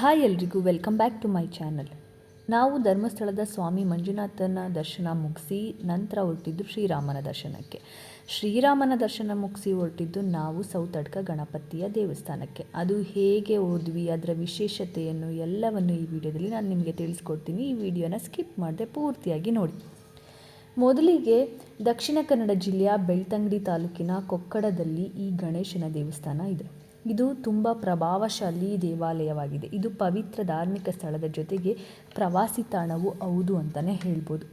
Hi ಎಲ್ರಿಗೂ welcome back to my channel ನಾವು ಧರ್ಮಸ್ಥಳದ ಸ್ವಾಮಿ ಮಂಜುನಾಥನ ದರ್ಶನ ಮುಗಿಸಿ ನಂತರ ಹೊರಟಿದ್ದು ಶ್ರೀರಾಮನ ದರ್ಶನಕ್ಕೆ. ಶ್ರೀರಾಮನ ದರ್ಶನ ಮುಗಿಸಿ ಹೊರಟಿದ್ದು ನಾವು ಸೌತಡ್ಕ ಗಣಪತಿಯ ದೇವಸ್ಥಾನಕ್ಕೆ. ಅದು ಹೇಗೆ ಹೋದ್ವಿ, ಅದರ ವಿಶೇಷತೆಯನ್ನು ಎಲ್ಲವನ್ನು ಈ ವಿಡಿಯೋದಲ್ಲಿ ನಾನು ನಿಮಗೆ ತಿಳಿಸ್ಕೊಡ್ತೀನಿ. ಈ ವಿಡಿಯೋನ ಸ್ಕಿಪ್ ಮಾಡದೆ ಪೂರ್ತಿಯಾಗಿ ನೋಡಿ. ಮೊದಲಿಗೆ ದಕ್ಷಿಣ ಕನ್ನಡ ಜಿಲ್ಲೆಯ ಬೆಳ್ತಂಗಡಿ ತಾಲೂಕಿನ ಕೊಕ್ಕಡದಲ್ಲಿ ಈ ಗಣೇಶನ ದೇವಸ್ಥಾನ ಇದೆ. ಇದು ತುಂಬ ಪ್ರಭಾವಶಾಲಿ ದೇವಾಲಯವಾಗಿದೆ. ಇದು ಪವಿತ್ರ ಧಾರ್ಮಿಕ ಸ್ಥಳದ ಜೊತೆಗೆ ಪ್ರವಾಸಿ ತಾಣವೂ ಹೌದು ಅಂತಲೇ ಹೇಳ್ಬೋದು.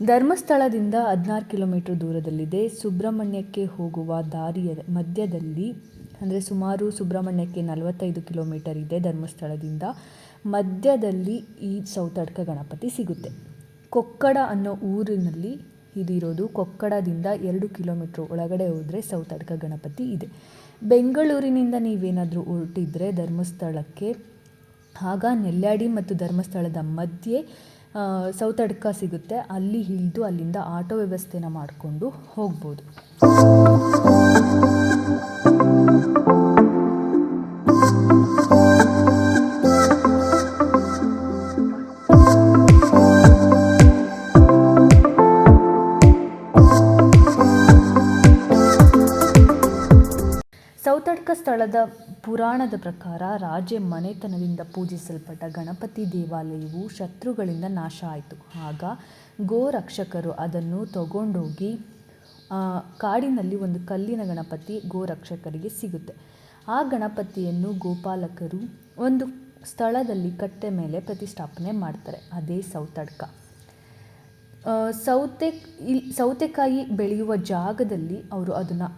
ಧರ್ಮಸ್ಥಳದಿಂದ ಹದಿನಾರು ಕಿಲೋಮೀಟರ್ ದೂರದಲ್ಲಿದೆ. ಸುಬ್ರಹ್ಮಣ್ಯಕ್ಕೆ ಹೋಗುವ ದಾರಿಯ ಮಧ್ಯದಲ್ಲಿ, ಅಂದರೆ ಸುಮಾರು ಸುಬ್ರಹ್ಮಣ್ಯಕ್ಕೆ ನಲವತ್ತೈದು ಕಿಲೋಮೀಟರ್ ಇದೆ ಧರ್ಮಸ್ಥಳದಿಂದ. ಮಧ್ಯದಲ್ಲಿ ಈ ಸೌತಡ್ಕ ಗಣಪತಿ ಸಿಗುತ್ತೆ. ಕೊಕ್ಕಡ ಅನ್ನೋ ಊರಿನಲ್ಲಿ ಇದು ಇರೋದು ಕೊಕ್ಕಡದಿಂದ ಎರಡು ಕಿಲೋಮೀಟ್ರ್ ಒಳಗಡೆ ಹೋದರೆ ಸೌತಡ್ಕ ಗಣಪತಿ ಇದೆ. ಬೆಂಗಳೂರಿನಿಂದ ನೀವೇನಾದರೂ ಹೊರಟಿದ್ರೆ ಧರ್ಮಸ್ಥಳಕ್ಕೆ, ಆಗ ನೆಲ್ಯಾಡಿ ಮತ್ತು ಧರ್ಮಸ್ಥಳದ ಮಧ್ಯೆ ಸೌತಡ್ಕ ಸಿಗುತ್ತೆ. ಅಲ್ಲಿ ಇಳಿದು ಅಲ್ಲಿಂದ ಆಟೋ ವ್ಯವಸ್ಥೆನ ಮಾಡಿಕೊಂಡು ಹೋಗ್ಬೋದು. ಸೌತಡ್ಕ ಸ್ಥಳದ ಪುರಾಣದ ಪ್ರಕಾರ ರಾಜೆ ಮನೆತನದಿಂದ ಪೂಜಿಸಲ್ಪಟ್ಟ ಗಣಪತಿ ದೇವಾಲಯವು ಶತ್ರುಗಳಿಂದ ನಾಶ ಆಯಿತು. ಆಗ ಗೋರಕ್ಷಕರು ಅದನ್ನು ತಗೊಂಡೋಗಿ ಕಾಡಿನಲ್ಲಿ ಒಂದು ಕಲ್ಲಿನ ಗಣಪತಿ ಗೋರಕ್ಷಕರಿಗೆ ಸಿಗುತ್ತೆ. ಆ ಗಣಪತಿಯನ್ನು ಗೋಪಾಲಕರು ಒಂದು ಸ್ಥಳದಲ್ಲಿ ಕಟ್ಟೆ ಮೇಲೆ ಪ್ರತಿಷ್ಠಾಪನೆ ಮಾಡ್ತಾರೆ. ಅದೇ ಸೌತಡ್ಕ. ಸೌತೆ ಸೌತೆಕಾಯಿ ಬೆಳೆಯುವ ಜಾಗದಲ್ಲಿ ಅವರು ಅದನ್ನು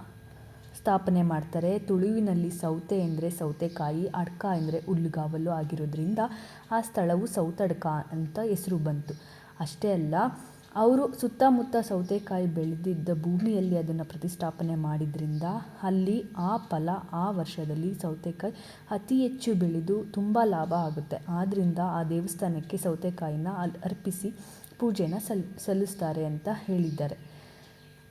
ಸ್ಥಾಪನೆ ಮಾಡ್ತಾರೆ. ತುಳುವಿನಲ್ಲಿ ಸೌತೆ ಎಂದರೆ ಸೌತೆಕಾಯಿ, ಅಡ್ಕ ಎಂದರೆ ಹುಲ್ಲುಗಾವಲು ಆಗಿರೋದ್ರಿಂದ ಆ ಸ್ಥಳವು ಸೌತಡ್ಕ ಅಂತ ಹೆಸರು ಬಂತು. ಅಷ್ಟೇ ಅಲ್ಲ, ಅವರು ಸುತ್ತಮುತ್ತ ಸೌತೆಕಾಯಿ ಬೆಳೆದಿದ್ದ ಭೂಮಿಯಲ್ಲಿ ಅದನ್ನು ಪ್ರತಿಷ್ಠಾಪನೆ ಮಾಡಿದ್ರಿಂದ ಅಲ್ಲಿ ಆ ಫಲ ಆ ವರ್ಷದಲ್ಲಿ ಸೌತೆಕಾಯಿ ಅತಿ ಹೆಚ್ಚು ಬೆಳೆದು ತುಂಬ ಲಾಭ ಆಗುತ್ತೆ. ಆದ್ದರಿಂದ ಆ ದೇವಸ್ಥಾನಕ್ಕೆ ಸೌತೆಕಾಯಿನ ಅಲ್ಲಿ ಅರ್ಪಿಸಿ ಪೂಜೆನ ಸಲ್, ಸಲ್ಲಿಸ್ತಾರೆ ಅಂತ ಹೇಳಿದ್ದಾರೆ.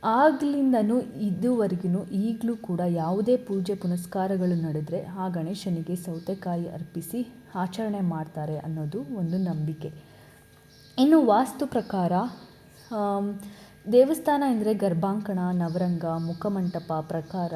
ಆಗ್ಲಿಂದನೂ ಇದುವರೆಗೂ ಈಗಲೂ ಕೂಡ ಯಾವುದೇ ಪೂಜೆ ಪುನಸ್ಕಾರಗಳು ನಡೆದರೆ ಆ ಗಣೇಶನಿಗೆ ಸೌತೆಕಾಯಿ ಅರ್ಪಿಸಿ ಆಚರಣೆ ಮಾಡ್ತಾರೆ ಅನ್ನೋದು ಒಂದು ನಂಬಿಕೆ. ಇನ್ನು ವಾಸ್ತು ಪ್ರಕಾರ ದೇವಸ್ಥಾನ ಎಂದರೆ ಗರ್ಭಾಂಕಣ, ನವರಂಗ, ಮುಖಮಂಟಪ ಪ್ರಕಾರ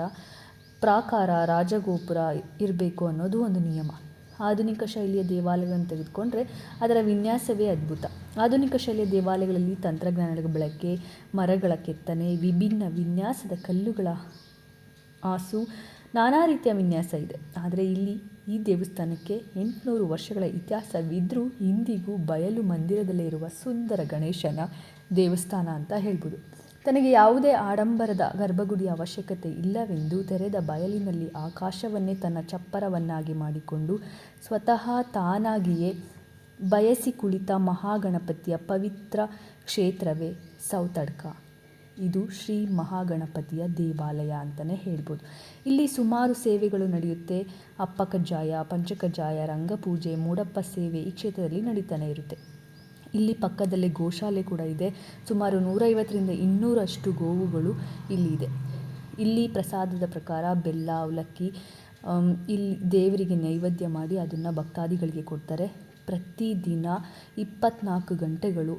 ಪ್ರಾಕಾರ, ರಾಜಗೋಪುರ ಇರಬೇಕು ಅನ್ನೋದು ಒಂದು ನಿಯಮ. ಆಧುನಿಕ ಶೈಲಿಯ ದೇವಾಲಯಗಳನ್ನು ತೆಗೆದುಕೊಂಡ್ರೆ ಅದರ ವಿನ್ಯಾಸವೇ ಅದ್ಭುತ. ಆಧುನಿಕ ಶೈಲಿಯ ದೇವಾಲಯಗಳಲ್ಲಿ ತಂತ್ರಜ್ಞಾನಗಳ ಬಳಕೆ, ಮರಗಳ ಕೆತ್ತನೆ, ವಿಭಿನ್ನ ವಿನ್ಯಾಸದ ಕಲ್ಲುಗಳ ಆಸು ನಾನಾ ರೀತಿಯ ವಿನ್ಯಾಸ ಇದೆ. ಆದರೆ ಇಲ್ಲಿ ಈ ದೇವಸ್ಥಾನಕ್ಕೆ ಎಂಟುನೂರು ವರ್ಷಗಳ ಇತಿಹಾಸವಿದ್ದರೂ ಇಂದಿಗೂ ಬಯಲು ಮಂದಿರದಲ್ಲೇ ಇರುವ ಸುಂದರ ಗಣೇಶನ ದೇವಸ್ಥಾನ ಅಂತ ಹೇಳ್ಬೋದು. ತನಗೆ ಯಾವುದೇ ಆಡಂಬರದ ಗರ್ಭಗುಡಿಯ ಅವಶ್ಯಕತೆ ಇಲ್ಲವೆಂದು ತೆರೆದ ಬಯಲಿನಲ್ಲಿ ಆಕಾಶವನ್ನೇ ತನ್ನ ಚಪ್ಪರವನ್ನಾಗಿ ಮಾಡಿಕೊಂಡು ಸ್ವತಃ ತಾನಾಗಿಯೇ ಬಯಸಿ ಕುಳಿತ ಮಹಾಗಣಪತಿಯ ಪವಿತ್ರ ಕ್ಷೇತ್ರವೇ ಸೌತಡ್ಕ. ಇದು ಶ್ರೀ ಮಹಾಗಣಪತಿಯ ದೇವಾಲಯ ಅಂತಲೇ ಹೇಳ್ಬೋದು. ಇಲ್ಲಿ ಸುಮಾರು ಸೇವೆಗಳು ನಡೆಯುತ್ತೆ. ಅಪ್ಪ ಕಜ್ಜಾಯ ಪಂಚಕಜ್ಜಾಯ ರಂಗಪೂಜೆ ಮೂಡಪ್ಪ ಸೇವೆ ಈ ಕ್ಷೇತ್ರದಲ್ಲಿ ನಡೀತಾನೆ ಇರುತ್ತೆ. ಇಲ್ಲಿ ಪಕ್ಕದಲ್ಲೇ ಗೋಶಾಲೆ ಕೂಡ ಇದೆ. ಸುಮಾರು ನೂರೈವತ್ತರಿಂದ ಇನ್ನೂರಷ್ಟು ಗೋವುಗಳು ಇಲ್ಲಿ ಇದೆ. ಇಲ್ಲಿ ಪ್ರಸಾದದ ಪ್ರಕಾರ ಬೆಲ್ಲ, ಅವಲಕ್ಕಿ ಇಲ್ಲಿ ದೇವರಿಗೆ ನೈವೇದ್ಯ ಮಾಡಿ ಅದನ್ನು ಭಕ್ತಾದಿಗಳಿಗೆ ಕೊಡ್ತಾರೆ. ಪ್ರತಿದಿನ ಇಪ್ಪತ್ನಾಲ್ಕು ಗಂಟೆಗಳು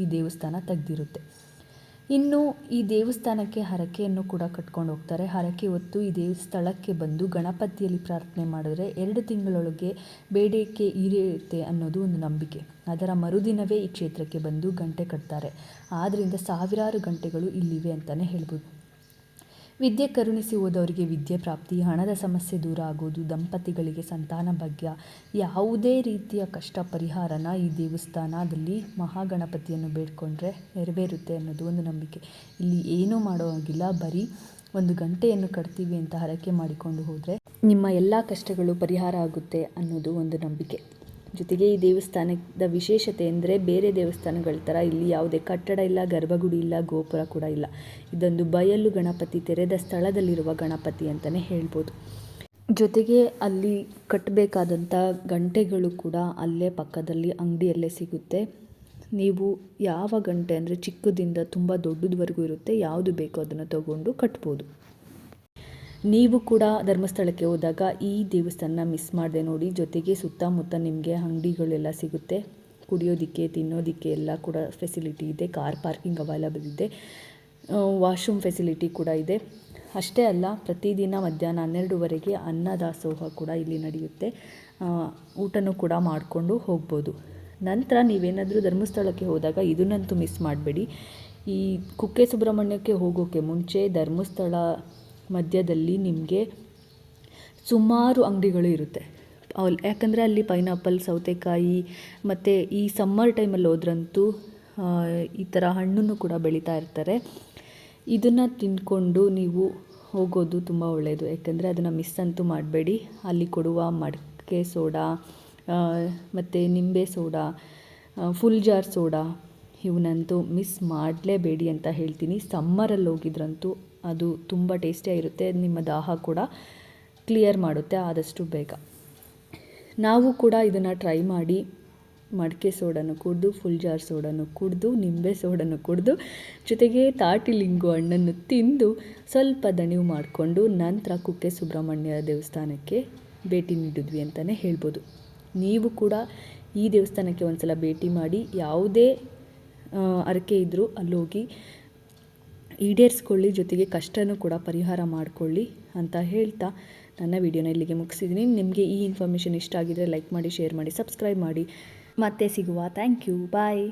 ಈ ದೇವಸ್ಥಾನ ತೆಗೆದಿರುತ್ತೆ. ಇನ್ನು ಈ ದೇವಸ್ಥಾನಕ್ಕೆ ಹರಕೆಯನ್ನು ಕೂಡ ಕಟ್ಕೊಂಡು ಹೋಗ್ತಾರೆ. ಹರಕೆ ಹೊತ್ತು ಈ ದೇವಸ್ಥಳಕ್ಕೆ ಬಂದು ಗಣಪತಿಯಲ್ಲಿ ಪ್ರಾರ್ಥನೆ ಮಾಡಿದ್ರೆ ಎರಡು ತಿಂಗಳೊಳಗೆ ಬೇಡಿಕೆ ಈರೇರುತ್ತೆ ಅನ್ನೋದು ಒಂದು ನಂಬಿಕೆ. ಅದರ ಮರುದಿನವೇ ಈ ಕ್ಷೇತ್ರಕ್ಕೆ ಬಂದು ಗಂಟೆ ಕಟ್ತಾರೆ. ಆದ್ದರಿಂದ ಸಾವಿರಾರು ಗಂಟೆಗಳು ಇಲ್ಲಿವೆ ಅಂತಲೇ ಹೇಳ್ಬೋದು. ವಿದ್ಯೆ ಕರುಣಿಸಿ ಹೋದವರಿಗೆ ವಿದ್ಯೆ ಪ್ರಾಪ್ತಿ, ಹಣದ ಸಮಸ್ಯೆ ದೂರ ಆಗೋದು, ದಂಪತಿಗಳಿಗೆ ಸಂತಾನ ಭಾಗ್ಯ, ಯಾವುದೇ ರೀತಿಯ ಕಷ್ಟ ಪರಿಹಾರನ ಈ ದೇವಸ್ಥಾನದಲ್ಲಿ ಮಹಾಗಣಪತಿಯನ್ನು ಬೇಡ್ಕೊಂಡ್ರೆ ನೆರವೇರುತ್ತೆ ಅನ್ನೋದು ಒಂದು ನಂಬಿಕೆ. ಇಲ್ಲಿ ಏನೂ ಮಾಡೋ ಹಾಗಿಲ್ಲ, ಬರೀ ಒಂದು ಗಂಟೆಯನ್ನು ಕಟ್ತೀವಿ ಅಂತ ಹರಕೆ ಮಾಡಿಕೊಂಡು ಹೋದರೆ ನಿಮ್ಮ ಎಲ್ಲ ಕಷ್ಟಗಳು ಪರಿಹಾರ ಆಗುತ್ತೆ ಅನ್ನೋದು ಒಂದು ನಂಬಿಕೆ. ಜೊತೆಗೆ ಈ ದೇವಸ್ಥಾನದ ವಿಶೇಷತೆ ಅಂದರೆ ಬೇರೆ ದೇವಸ್ಥಾನಗಳ ಥರ ಇಲ್ಲಿ ಯಾವುದೇ ಕಟ್ಟಡ ಇಲ್ಲ, ಗರ್ಭಗುಡಿ ಇಲ್ಲ, ಗೋಪುರ ಕೂಡ ಇಲ್ಲ. ಇದೊಂದು ಬಯಲು ಗಣಪತಿ ತೆರೆದ ಸ್ಥಳದಲ್ಲಿರುವ ಗಣಪತಿ ಅಂತಲೇ ಹೇಳ್ಬೋದು. ಜೊತೆಗೆ ಅಲ್ಲಿ ಕಟ್ಟಬೇಕಾದಂಥ ಗಂಟೆಗಳು ಕೂಡ ಅಲ್ಲೇ ಪಕ್ಕದಲ್ಲಿ ಅಂಗಡಿಯಲ್ಲೇ ಸಿಗುತ್ತೆ. ನೀವು ಯಾವ ಗಂಟೆ ಅಂದರೆ ಚಿಕ್ಕದಿಂದ ತುಂಬ ದೊಡ್ಡದವರೆಗೂ ಇರುತ್ತೆ, ಯಾವುದು ಬೇಕೋ ಅದನ್ನು ತಗೊಂಡು ಕಟ್ಬೋದು. ನೀವು ಕೂಡ ಧರ್ಮಸ್ಥಳಕ್ಕೆ ಹೋದಾಗ ಈ ದೇವಸ್ಥಾನ ಮಿಸ್ ಮಾಡದೆ ನೋಡಿ. ಜೊತೆಗೆ ಸುತ್ತಮುತ್ತ ನಿಮಗೆ ಅಂಗಡಿಗಳೆಲ್ಲ ಸಿಗುತ್ತೆ. ಕುಡಿಯೋದಕ್ಕೆ, ತಿನ್ನೋದಕ್ಕೆ ಎಲ್ಲ ಕೂಡ ಫೆಸಿಲಿಟಿ ಇದೆ. ಕಾರ್ ಪಾರ್ಕಿಂಗ್ ಅವೈಲಬಲ್ ಇದೆ. ವಾಶ್ರೂಮ್ ಫೆಸಿಲಿಟಿ ಕೂಡ ಇದೆ. ಅಷ್ಟೇ ಅಲ್ಲ, ಪ್ರತಿದಿನ ಮಧ್ಯಾಹ್ನ ಹನ್ನೆರಡುವರೆಗೆ ಅನ್ನದಾಸೋಹ ಕೂಡ ಇಲ್ಲಿ ನಡೆಯುತ್ತೆ. ಊಟನೂ ಕೂಡ ಮಾಡಿಕೊಂಡು ಹೋಗ್ಬೋದು. ನಂತರ ನೀವೇನಾದರೂ ಧರ್ಮಸ್ಥಳಕ್ಕೆ ಹೋದಾಗ ಇದನ್ನಂತೂ ಮಿಸ್ ಮಾಡಬೇಡಿ. ಈ ಕುಕ್ಕೆ ಸುಬ್ರಹ್ಮಣ್ಯಕ್ಕೆ ಹೋಗೋಕ್ಕೆ ಮುಂಚೆ ಧರ್ಮಸ್ಥಳ ಮಧ್ಯದಲ್ಲಿ ನಿಮಗೆ ಸುಮಾರು ಅಂಗಡಿಗಳು ಇರುತ್ತೆ. ಅಲ್ಲಿ ಯಾಕಂದರೆ ಅಲ್ಲಿ ಪೈನಾಪಲ್ ಸೌತೆಕಾಯಿ ಮತ್ತು ಈ ಸಮ್ಮರ್ ಟೈಮಲ್ಲಿ ಹೋದ್ರಂತೂ ಈ ಥರ ಹಣ್ಣನ್ನು ಕೂಡ ಬೆಳೀತಾ ಇರ್ತಾರೆ. ಇದನ್ನು ತಿಂದ್ಕೊಂಡು ನೀವು ಹೋಗೋದು ತುಂಬ ಒಳ್ಳೆಯದು ಯಾಕಂದರೆ ಅದನ್ನು ಮಿಸ್ ಅಂತೂ ಮಾಡಬೇಡಿ. ಅಲ್ಲಿ ಕೊಡುವ ಮಡಕೆ ಸೋಡಾ ಮತ್ತು ನಿಂಬೆ ಸೋಡಾ ಫುಲ್ ಜಾರ್ ಸೋಡಾ ಇವನ್ನಂತೂ ಮಿಸ್ ಮಾಡಲೇಬೇಡಿ ಅಂತ ಹೇಳ್ತೀನಿ. ಸಮ್ಮರಲ್ಲಿ ಹೋಗಿದ್ರಂತೂ ಅದು ತುಂಬ ಟೇಸ್ಟಿಯಾಗಿರುತ್ತೆ ನಿಮ್ಮ ದಾಹ ಕೂಡ ಕ್ಲಿಯರ್ ಮಾಡುತ್ತೆ ಆದಷ್ಟು ಬೇಗ. ನಾವು ಕೂಡ ಇದನ್ನು ಟ್ರೈ ಮಾಡಿ, ಮಡಿಕೆ ಸೋಡನ್ನು ಕುಡಿದು ಫುಲ್ ಜಾರ್ ಸೋಡನ್ನು ಕುಡಿದು, ನಿಂಬೆ ಸೋಡನ್ನು ಕುಡಿದು, ಜೊತೆಗೆ ತಾಟಿ ಲಿಂಗು ಹಣ್ಣನ್ನು ತಿಂದು ಸ್ವಲ್ಪ ದಣಿವು ಮಾಡಿಕೊಂಡು ನಂತರ ಕುಕ್ಕೆ ಸುಬ್ರಹ್ಮಣ್ಯ ದೇವಸ್ಥಾನಕ್ಕೆ ಭೇಟಿ ನೀಡಿದ್ವಿ ಅಂತಲೇ ಹೇಳ್ಬೋದು. ನೀವು ಕೂಡ ಈ ದೇವಸ್ಥಾನಕ್ಕೆ ಒಂದು ಸಲ ಭೇಟಿ ಮಾಡಿ, ಯಾವುದೇ ಅರಕೆ ಇದ್ದರೂ ಅಲ್ಲೋಗಿ ಈಡೇರಿಸ್ಕೊಳ್ಳಿ, ಜೊತೆಗೆ ಕಷ್ಟನೂ ಕೂಡ ಪರಿಹಾರ ಮಾಡಿಕೊಳ್ಳಿ ಅಂತ ಹೇಳ್ತಾ ನನ್ನ ವಿಡಿಯೋನ ಇಲ್ಲಿಗೆ ಮುಗಿಸಿದ್ದೀನಿ. ನಿಮಗೆ ಈ ಇನ್ಫಾರ್ಮೇಷನ್ ಇಷ್ಟ ಆಗಿದರೆ ಲೈಕ್ ಮಾಡಿ ಶೇರ್ ಮಾಡಿ ಸಬ್ಸ್ಕ್ರೈಬ್ ಮಾಡಿ. ಮತ್ತೆ ಸಿಗುವ. Thank you bye